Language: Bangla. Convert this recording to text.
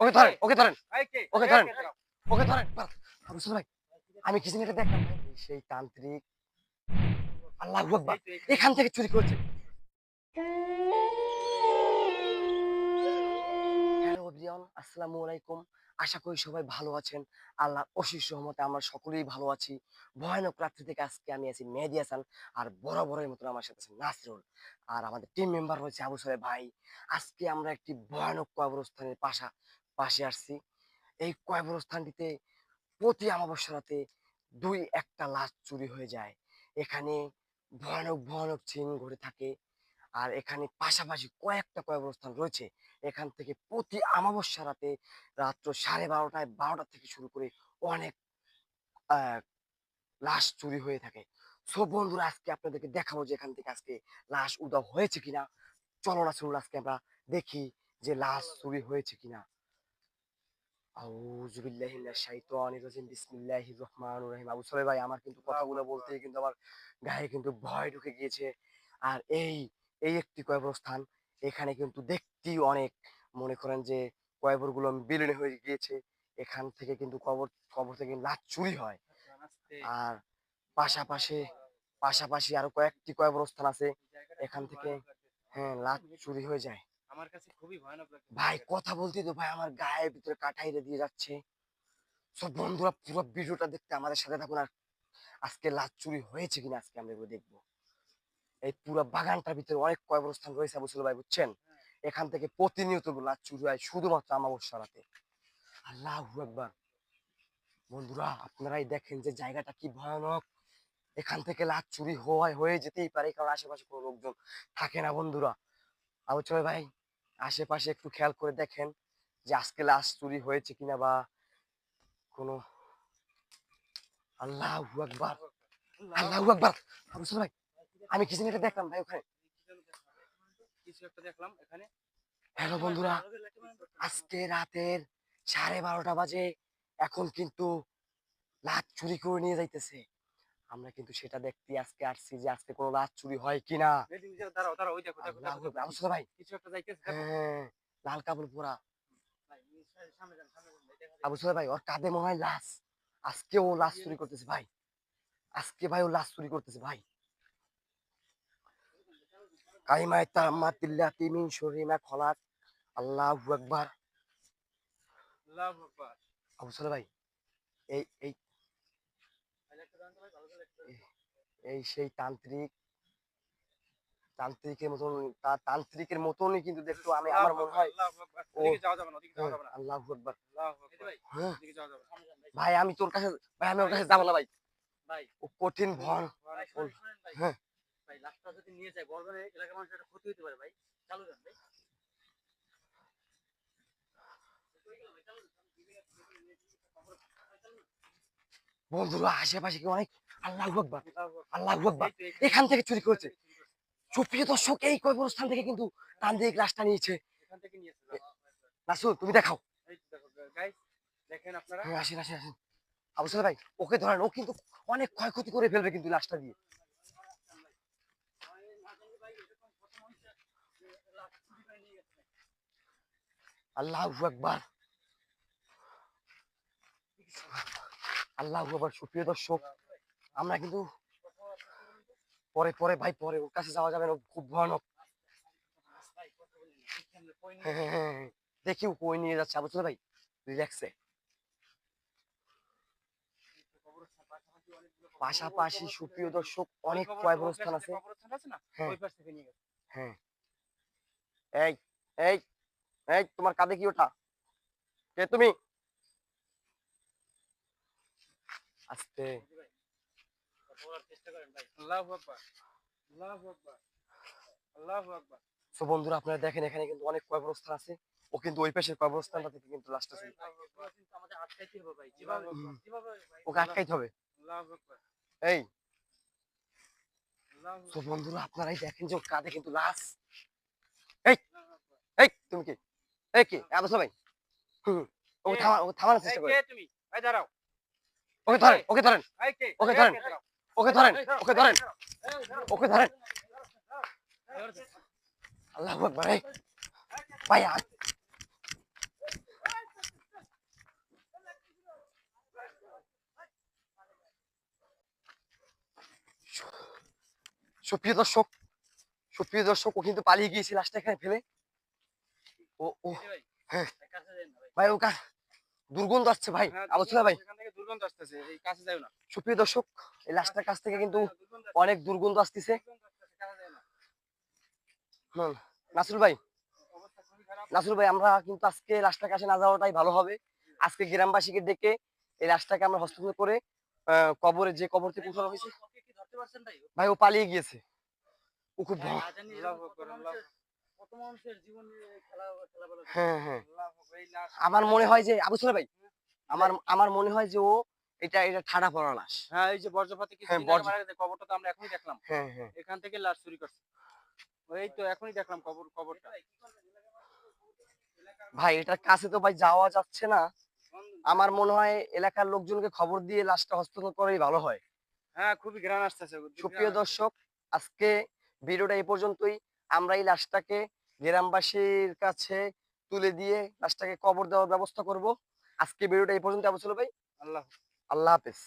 ওকে ধরেন ওকে ধরেন। ওকে ধরেন। ওকে ধরেন ভাই আমি কিছু এটা দেখলাম সেই তান্ত্রিক। আল্লাহ এখান থেকে চুরি করছে। আসসালামু আলাইকুম। আশা করি সবাই ভালো আছেন। আল্লাহ অশিস রহমতে আমরা সকলেই ভালো আছি। ভয়ানক রাত্রি থেকে আজকে আমি আছি মেহেদি হাসান আর বড় বড়ের মতন আমার সাথে আছে নাসরুল। আর আমাদের টিম মেম্বার রয়েছে আবু সাহেব ভাই। আজকে আমরা একটি ভয়ানক কবরস্থানের পাশা পাশে আসছি। এই কবরস্থানটিতে প্রতি অমাবস্যা দুই একটা লাশ চুরি হয়ে যায়। এখানে ভয়ানক ভয়ানক চিন ঘটে থাকে আর এখানে পাশাপাশি কয়েকটা কবরস্থান রয়েছে। এখান থেকে প্রতি অমাবস্যা রাতে রাত্র সাড়ে বারোটায় বারোটা থেকে শুরু করে অনেক লাশ চুরি হয়ে থাকে। সব বন্ধুরা, আজকে আপনাদেরকে দেখাবো যে এখান থেকে আজকে লাশ উদাও হয়েছে কিনা। চলো না, চলুন আজকে আমরা দেখি যে লাশ চুরি হয়েছে কিনা। ভাই, আমার কিন্তু কথাগুলো বলতে কিন্তু আমার গায়ে কিন্তু ভয় ঢুকে গিয়েছে। আর এই এই একটি এখানে কিন্তু দেখতেই অনেক মনে করেন যে কবরগুলো বিলীন হয়ে গিয়েছে। এখান থেকে কিন্তু কবর কবর থেকে লাশ চুরি হয়। আর পাশাপাশি পাশাপাশি আরও কয়েকটি কবরস্থান আছে। এখান থেকে হ্যাঁ লাশ চুরি হয়ে যায়। আমার কাছে খুবই ভয়ানক ভাই কথা বলতে তো ভাই আমার গায়ের ভিতরে কাটাইরে দিয়ে যাচ্ছে। সব বন্ধুরা পুরো ভিডিওটা দেখতে আমাদের সাথে থাকুন আর আজকে লাশ চুরি হয়েছে কিনা আজকে আমরা এগুলো দেখব। এই পুরো বাগানটার ভিতরে অনেক কবরস্থান রয়েছে বুঝলো ভাই বুঝছেন? এখান থেকে প্রতিনিয়ত লাশ চুরি হয় শুধুমাত্র আমাবস্যা রাতে। আল্লাহ একবার বন্ধুরা আপনারাই দেখেন যে জায়গাটা কি ভয়ানক। এখান থেকে লাশ চুরি হওয়ায় হয়ে যেতেই পারে কারণ আশেপাশে কোনো লোকজন থাকে না বন্ধুরা। আবু চলে ভাই আশেপাশে একটু খেয়াল করে দেখেন যে আজকে লাশ চুরি হয়েছে কিনা বা কোনো আল্লাহ আকবার আল্লাহ আকবার। ভাই আমি কিছু এটা দেখলাম ভাই ওখানে? হ্যালো বন্ধুরা আজকে রাতের সাড়ে বারোটা বাজে এখন কিন্তু লাশ চুরি করে নিয়ে যাইতেছে। আমরা কিন্তু সেটা দেখতে আজকে আসছি যে আজকে কোনো লাশ চুরি হয় কিনা। দাঁড়াও দাঁড়াও ওই দেখো দেখো ভাই। কিছু একটা যাইতেছে হ্যাঁ লাল কাপড় দেখা আবু সোহেল ভাই ওর কাঁধে মনে হয় লাশ। আজকে ও লাশ চুরি করতেছে ভাই। আজকে ভাই ও লাশ চুরি করতেছে ভাই। কাইমায় তাম্মাতিল্লাতি মিন শুররি মা খলাক। আল্লাহু আকবার। আল্লাহু আকবার। আবু সোহেল ভাই এই এই ভাই, একটা দাঁড়ান তো ভাই, ভালো করে একটা দাঁড়ান। এই সেই তান্ত্রিক তান্ত্রিকের মতন তা- তান্ত্রিকের মতনই কিন্তু দেখতো আমি আমার মনে হয় আল্লাহু আকবার। ও- ওদিকে যাওয়া যাবে না, ওদিকে যাওয়া যাবে না। আল্লাহ আকবার আল্লাহু আকবার। হ্যাঁ। ভাই আমি তোর কাছে ভাই আমি ওর কাছে যাব না ভাই ভাই, ও কঠিন ভাই। হ্যাঁ। ভাই, লাশটা যদি নিয়ে যায়, এলাকার মানুষের একটা ক্ষতি হতে পারে ভাই। চালু যান ভাই। বন্ধুরা আশেপাশে কি অনেক আল্লাহ আকবার আল্লাহ আকবার। এখান থেকে চুরি করেছে। সুপ্রিয় দর্শক এই কবরস্থান থেকে কিন্তু তান্ত্রিক লাশটা নিয়েছে। তুমি দেখাও। হ্যাঁ আসেন আসেন আসেন। আবু ভাই ওকে ধরেন ও কিন্তু অনেক ক্ষয়ক্ষতি করে ফেলবে কিন্তু লাশটা দিয়ে। আল্লাহ আকবার। আল্লাহ আকবার সুপ্রিয় দর্শক। আমরা কিন্তু পরে পরে ভাই পরে ওর কাছে যাওয়া যাবে না খুব ভয়ানক। হ্যাঁ, হ্যাঁ, হ্যাঁ। দেখি ও কই নিয়ে যাচ্ছে। আবু ভাই রিল্যাক্সে পাশাপাশি সুপ্রিয় দর্শক অনেক কবরস্থান আছে। হ্যাঁ। এই এই এই তোমার কাঁধে কি ওটা? কে তুমি? আস্তে বলার চেষ্টা করেন ভাই আল্লাহু আকবার আল্লাহু আকবার আল্লাহু আকবার সো বন্ধুরা আপনারা দেখেন এখানে কিন্তু অনেক কবরস্থান আছে। ও কিন্তু ওই পাশের কবরস্থানটা থেকে কিন্তু লাস্ট আছে ওকে আটকাইতে হবে। এই। তো বন্ধুরা আপনারাই দেখেন যে ওর কাঁধে কিন্তু লাশ এই এই তুমি কি? এই কি? আবু ভাই। ওকে? থামা ওকে থামানোর এই চেষ্টা কে তুমি? এই দাঁড়াও। ওকে ধরেন ওকে ধরেন। এই কে? ওকে ধরেন। ওকে ধরেন ওকে ধরেন। ওকে ধরেন। আল্লাহ একবার ভাই সুপ্রিয় দর্শক সুপ্রিয় দর্শক ও কিন্তু পালিয়ে গিয়েছে লাস্টে এখানে ফেলে। ও ও হ্যাঁ। ভাই ওকা দুর্গন্ধ আসছে ভাই। হ্যাঁ, আলোচনা ভাই। দুর্গন্ধ আসতেছে এই কাছে যাও না। সুপ্রিয় দর্শক এই লাশটার কাছ থেকে কিন্তু হ্যাঁ, অনেক দুর্গন্ধ আসতেছে। দুর্গন্ধ আসতেছে, কাছে যাও না। হুম, নাসরুল ভাই। নাসরুল ভাই আমরা কিন্তু আজকে লাশটার কাছে না যাওয়াটাই ভালো হবে। আজকে গ্রামবাসীকে ডেকে এই লাশটাকে আমরা হসপিটাল করে আহ, কবরে যে কবর থেকে উঠানো হয়েছে ভাই? ও পালিয়ে গিয়েছে। ও খুব। হ্যাঁ হ্যাঁ লাশ- আমার মনে হয় যে আবু ভাই আমার আমার মনে হয় যে ও এটা এটা ঠাডা পড়া লাশ হ্যাঁ এই যে বর্জ্যপাতি কিছু হ্যাঁ, কবরটা তো আমরা এখনই দেখলাম। হ্যাঁ হ্যাঁ। এখান থেকে লাশ চুরি করছে। এই তো এখনই দেখলাম কবর কবরটা। ভাই এটার কাছে তো ভাই যাওয়া যাচ্ছে না। আমার মনে হয় এলাকার লোকজনকে খবর দিয়ে লাশটা হস্তান্তর করেই ভালো হয়। হ্যাঁ খুবই ঘ্রাণ আসতেছে। সুপ্রিয় দর্শক আজকে ভিডিওটা এই পর্যন্তই। আমরা এই লাশটাকে গ্রামবাসীর কাছে তুলে দিয়ে লাশটাকে কবর দেওয়ার ব্যবস্থা করব। আজকে ভিডিওটা এই পর্যন্ত আবার ছিল ভাই। আল্লাহ আল্লাহ হাফেজ।